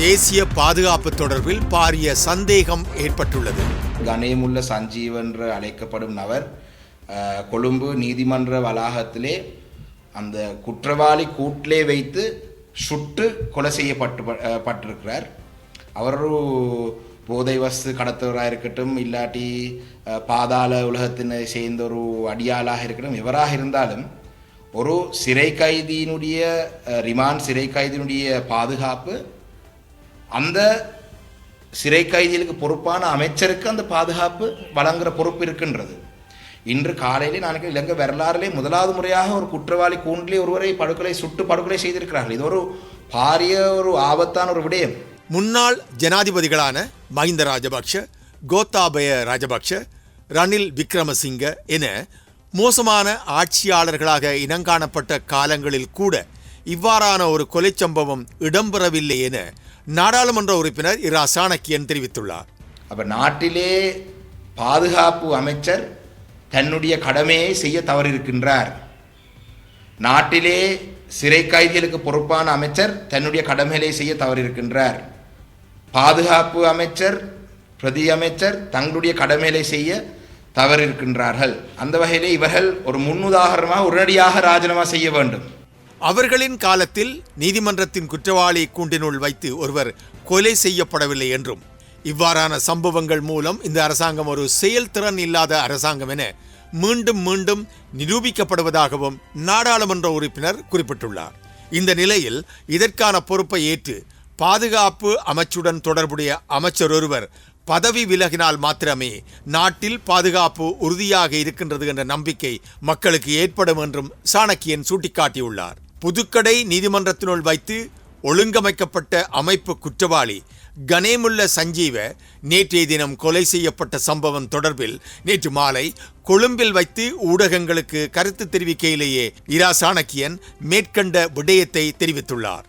தேசிய பாதுகாப்பு தொடர்பில் பாரிய சந்தேகம் ஏற்பட்டுள்ளது. கணேமுள்ள சஞ்சீவ் என்று அழைக்கப்படும் நபர் கொழும்பு நீதிமன்ற வளாகத்திலே அந்த குற்றவாளி கூட்டிலே வைத்து சுட்டு கொலை செய்யப்பட்டு பட்டிருக்கிறார். அவர் ஒரு போதை வஸ்து கடத்தவராக இருக்கட்டும் இல்லாட்டி பாதாள உலகத்தினை சேர்ந்த ஒரு அடியாளாக இருக்கட்டும் எவராக இருந்தாலும் ஒரு சிறை கைதியினுடைய ரிமாண்ட் சிறை கைதியினுடைய பாதுகாப்பு அந்த சிறை கைதிகளுக்கு பொறுப்பான அமைச்சருக்கு அந்த பாதுகாப்பு வழங்குற பொறுப்பு இருக்கின்றது. இன்று காலையிலே நான் இலங்கை வரலாறிலே முதலாவது முறையாக ஒரு குற்றவாளி கூண்டிலே ஒருவரை படுகொலை சுட்டு படுகொலை செய்திருக்கிறார்கள். இது ஒரு பாரிய ஒரு ஆபத்தான ஒரு விடயம். முன்னாள் ஜனாதிபதிகளான மஹிந்த ராஜபக்ஷ கோத்தாபய ராஜபக்ஷ ரணில் விக்ரமசிங்க என மோசமான ஆட்சியாளர்களாக இனங்காணப்பட்ட காலங்களில் கூட இவ்வாறான ஒரு கொலைச் சம்பவம் இடம்பெறவில்லை என நாடாளுமன்ற உறுப்பினர் இரா. சாணக்கியன் தெரிவித்துள்ளார். அப்ப நாட்டிலே பாதுகாப்பு அமைச்சர் தன்னுடைய கடமையை செய்ய தவறிருக்கின்றார் நாட்டிலே சிறை கைதிகளுக்கு பொறுப்பான அமைச்சர் தன்னுடைய கடமைகளை செய்ய தவறிருக்கின்றார் பாதுகாப்பு அமைச்சர் பிரதி அமைச்சர் தங்களுடைய கடமைகளை செய்ய தவறிருக்கின்றார்கள் அந்த வகையிலே இவர்கள் ஒரு முன்னுதாரணமாக உடனடியாக ராஜினாமா செய்ய வேண்டும். அவர்களின் காலத்தில் நீதிமன்றத்தின் குற்றவாளி கூண்டினுள் வைத்து ஒருவர் கொலை செய்யப்படவில்லை என்றும் இவ்வாறான சம்பவங்கள் மூலம் இந்த அரசாங்கம் ஒரு செயல்திறன் இல்லாத அரசாங்கம் என மீண்டும் மீண்டும் நிரூபிக்கப்படுவதாகவும் நாடாளுமன்ற உறுப்பினர் குறிப்பிட்டுள்ளார். இந்த நிலையில் இதற்கான பொறுப்பை ஏற்று பாதுகாப்பு அமைச்சுடன் தொடர்புடைய அமைச்சர் ஒருவர் பதவி விலகினால் மாத்திரமே நாட்டில் பாதுகாப்பு உறுதியாக இருக்கின்றது என்ற நம்பிக்கை மக்களுக்கு ஏற்படும் என்றும் சாணக்கியன் சுட்டிக்காட்டியுள்ளார். புதுக்கடை நீதிமன்றத்தினுள் வைத்து ஒழுங்கமைக்கப்பட்ட அமைப்பு குற்றவாளி கணேமுள்ள சஞ்சீவ நேற்றைய தினம் கொலை செய்யப்பட்ட சம்பவம் தொடர்பில் நேற்று மாலை கொழும்பில் வைத்து ஊடகங்களுக்கு கருத்து தெரிவிக்கையிலேயே இரா சாணக்கியன் மேற்கண்ட விடயத்தை தெரிவித்துள்ளார்.